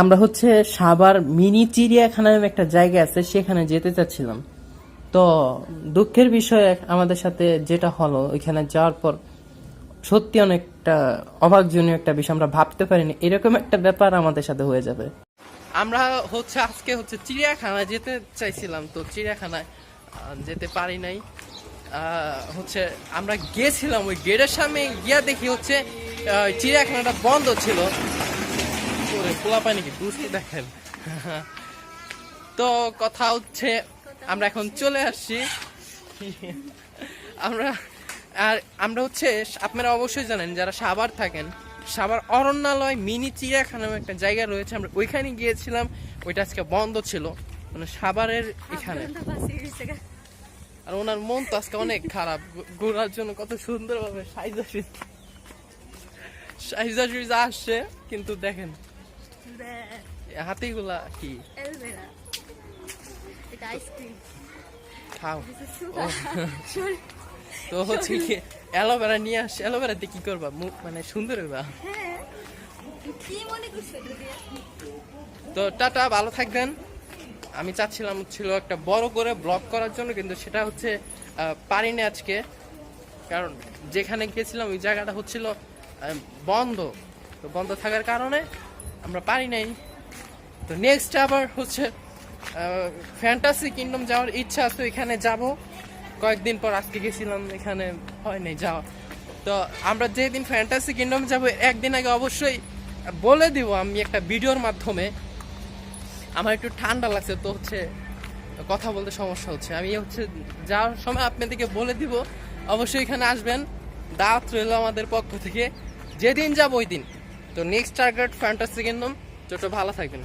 আমরা হচ্ছে সাভার মিনি চিড়িয়াখানা একটা জায়গা আছে, সেখানে যেতে চাচ্ছিলাম। তো দুঃখের বিষয়ে আমাদের সাথে যেটা হলো, ওইখানে যাওয়ার পর সত্যি অনেকটা অবাকজনীয় একটা বিষয়, আমরা ভাবতে পারিনি। এরকম একটা ব্যাপার আমাদের সাথে হয়ে যাবে। আমরা হচ্ছে, আজকে হচ্ছে চিড়িয়াখানায় যেতে চাইছিলাম তো চিড়িয়াখানায় যেতে পারি নাই। হচ্ছে আমরা গিয়েছিলাম ওই গেটের সামনে, গিয়া দেখি হচ্ছে চিড়িয়াখানাটা বন্ধ ছিল। ওরে পোলা পানি কি দুষ্টু দেখেন। তো কথা হচ্ছে, আমরা এখন চলে আসছি। আমরা, আর আমরা হচ্ছে, আপনারা অবশ্যই জানেন, যারা সাভার থাকেন সাবার অরণ্যালয়, মিনি চিড়িয়াখানা একটা জায়গা রয়েছে। আমরা ওইখানে গিয়েছিলাম, ওইটা আজকে বন্ধ ছিল। মানে সাভারের এখানে। আর ওনার মন তো আজকে অনেক খারাপ। ঘোরার জন্য কত সুন্দরভাবে সাইজা সাইজা সুইজা আসছে, কিন্তু দেখেন। হাতিগুলা কি? Elvera. এটা আইসক্রিম খাও। তো হচ্ছে কি অ্যালোভেরা নিয়ে আসছে অ্যালোভেরা দিয়ে কি করবা? মুখ মানে সুন্দর হইবা? হ্যাঁ? তো টাটা ভালো থাকবেন। আমি চাচ্ছিলাম ছিল একটা বড় করে ব্লগ করার জন্য কিন্তু সেটা হচ্ছে পারিনি আজকে। কারণ যেখানে গিয়েছিলাম ওই জায়গাটা হচ্ছিল বন্ধ। তো বন্ধ থাকার কারণে আমরা পারি নাই। তো নেক্সট আবার হচ্ছে ফ্যান্টাসি কিংডম যাওয়ার ইচ্ছা আছে, এখানে যাব। কয়েকদিন পর আজকে গেছিলাম, এখানে হয় নাই যাওয়া। তো আমরা যেদিন ফ্যান্টাসি কিংডম যাব, একদিন আগে অবশ্যই বলে দিব আমি একটা ভিডিওর মাধ্যমে। আমার একটু ঠান্ডা লাগছে, তো হচ্ছে কথা বলতে সমস্যা হচ্ছে। আমি হচ্ছে যাওয়ার সময় আপনাদেরকে বলে দিব, অবশ্যই এখানে আসবেন। দাঁত রইল আমাদের পক্ষ থেকে। যেদিন যাব ওই দিন। তো নেক্সট টার্গেট ফ্যান্টাসি কিংডম তো ভালো থাকবেন।